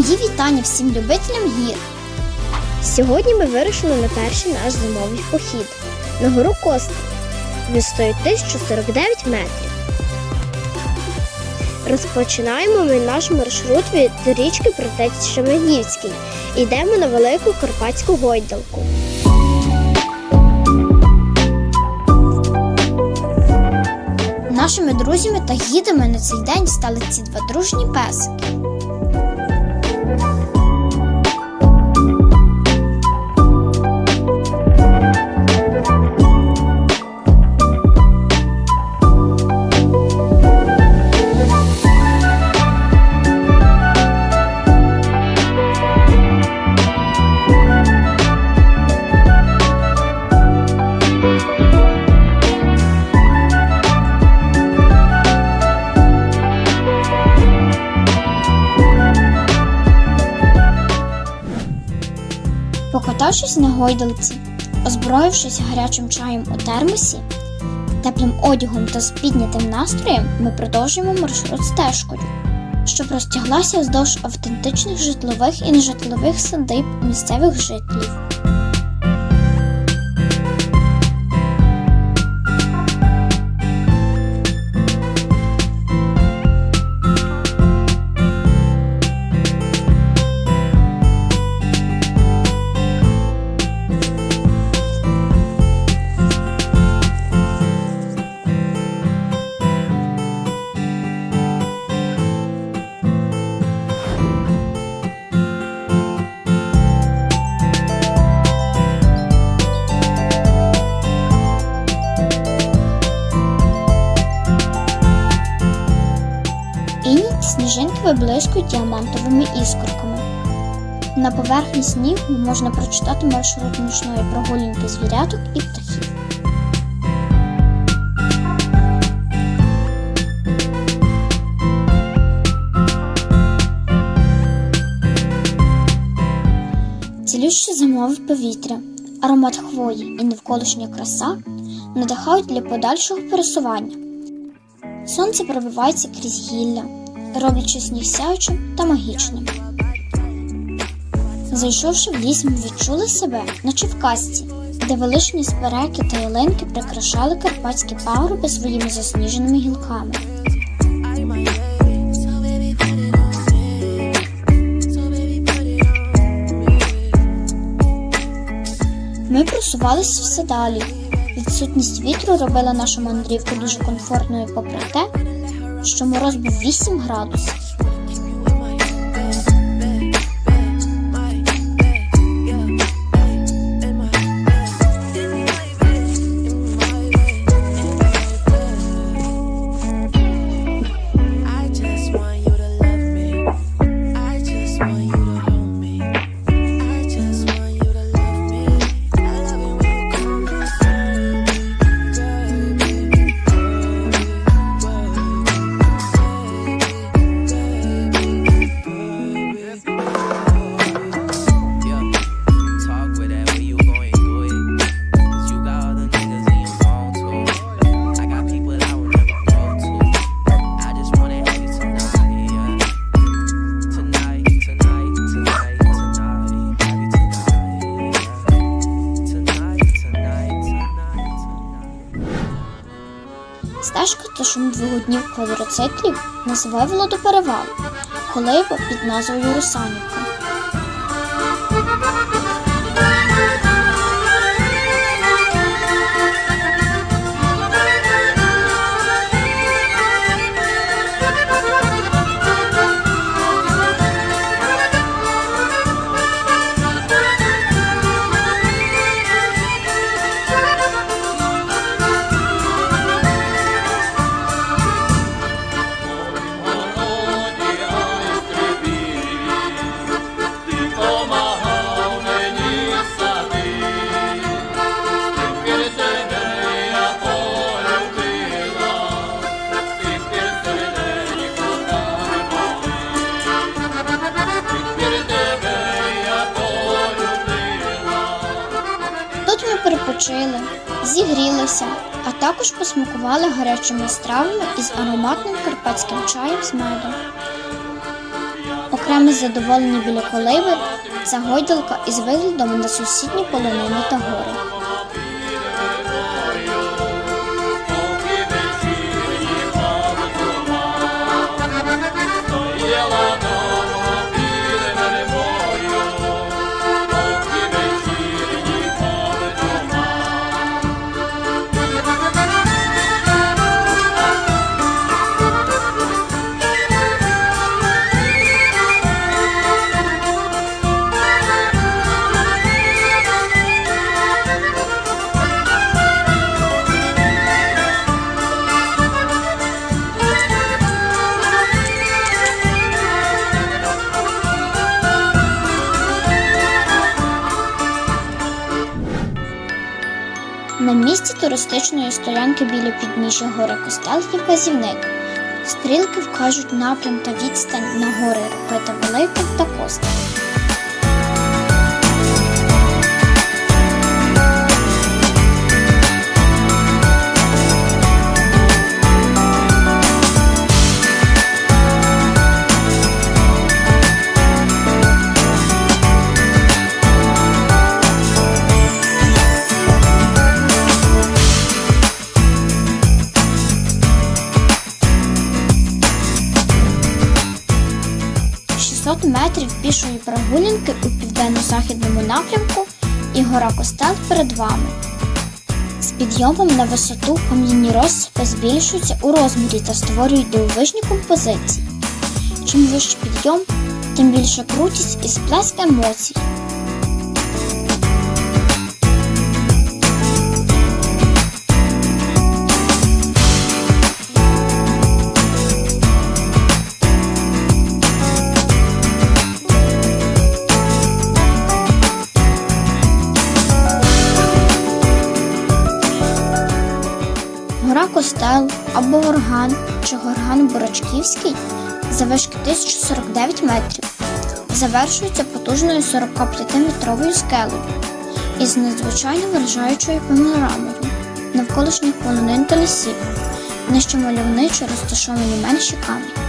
Мої вітання всім любителям гір. Сьогодні ми вирушили на перший наш зимовий похід на гору Коста висотою 1049 метрів. Розпочинаємо ми наш маршрут від річки Протець Шемегівський. Йдемо на велику Карпатську гойдалку. Нашими друзями та гідами на цей день стали ці два дружні песики. Покатавшись на гойдалці, озброївшись гарячим чаєм у термосі, теплим одягом та з піднятим настроєм, ми продовжуємо маршрут стежкою, що простяглася вздовж автентичних житлових і нежитлових садиб місцевих жителів. Виблискують діамантовими іскорками. На поверхні снігу можна прочитати маршрут нічної прогулянки звіряток і птахів. Цілюще зимове повітря, аромат хвої і навколишня краса надихають для подальшого пересування. Сонце пробивається крізь гілля, роблячи сніг сяючим та магічним. Зайшовши в ліс, ми відчули себе, наче в казці, де величні спереки та ялинки прикрашали карпатські пагорби своїми засніженими гілками. Ми просувалися все далі. Відсутність вітру робила нашу мандрівку дуже комфортною попри те, що мороз був 8 градусів. Стежка та шум двигунів квадроциклів нас вивело до перевалу, колиба під назвою Русанівка. Ми перепочили, зігрілися, а також посмакували гарячими стравами із ароматним карпатським чаєм з медом. Окреме задоволення біля колиби це гойдалка із виглядом на сусідні полонини та гори. На місці туристичної стоянки біля підніжжя гори Костел є вказівник. Стрілки вкажуть напрям та відстань на гори Рокита Велика та Костел. – 600 метрів пішої прогулянки у південно-західному напрямку і гора Костел перед вами. З підйомом на висоту кам'яні розсипи збільшуються у розмірі та створюють дивовижні композиції. Чим вищий підйом, тим більша крутість і сплеск емоцій. Гора або Горган чи Горган Борочківський завишки 1049 метрів. Завершується потужною 45-метровою скелею із надзвичайно вражаючою панорамою навколишніх полонин та лісів, нижче мальовничо розташовані менші камені.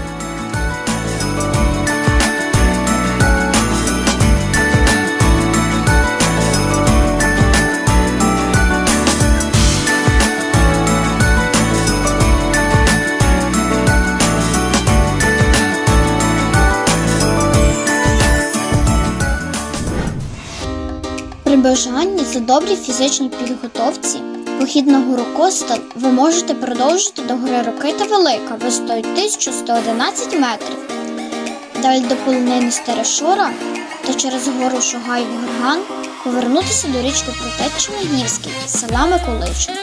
За добрій фізичній підготовці похідного рукоста ви можете продовжити до гори Рокита Велика висотою 1111 метрів. Далі до полонини Старешора та через гору Шугай в Горган повернутися до річки Протеччина Гірський села Миколичин.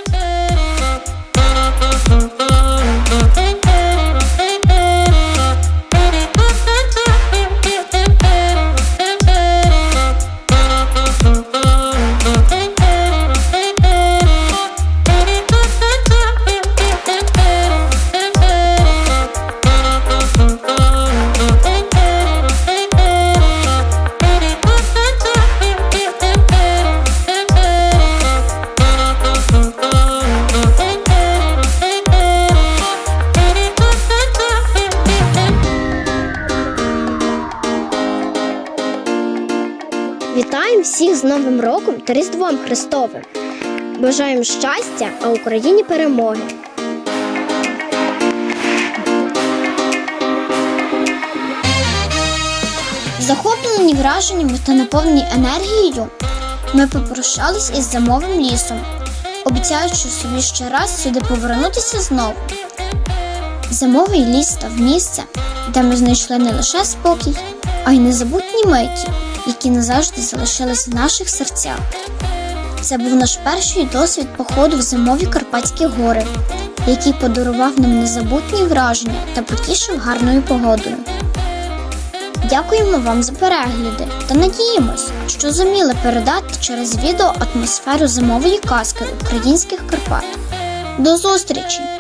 Вітаємо всіх з Новим роком та Різдвом Христовим. Бажаємо щастя, а Україні перемоги. Захоплені враженнями та наповнені енергією, ми попрощались із зимовим лісом, обіцяючи собі ще раз сюди повернутися знову. Зимовий ліс став місце, де ми знайшли не лише спокій, а й незабутні миті, які назавжди залишились в наших серцях. Це був наш перший досвід походу в зимові Карпатські гори, який подарував нам незабутні враження та потішив гарною погодою. Дякуємо вам за перегляди та надіємось, що зуміли передати через відео атмосферу зимової казки українських Карпат. До зустрічі!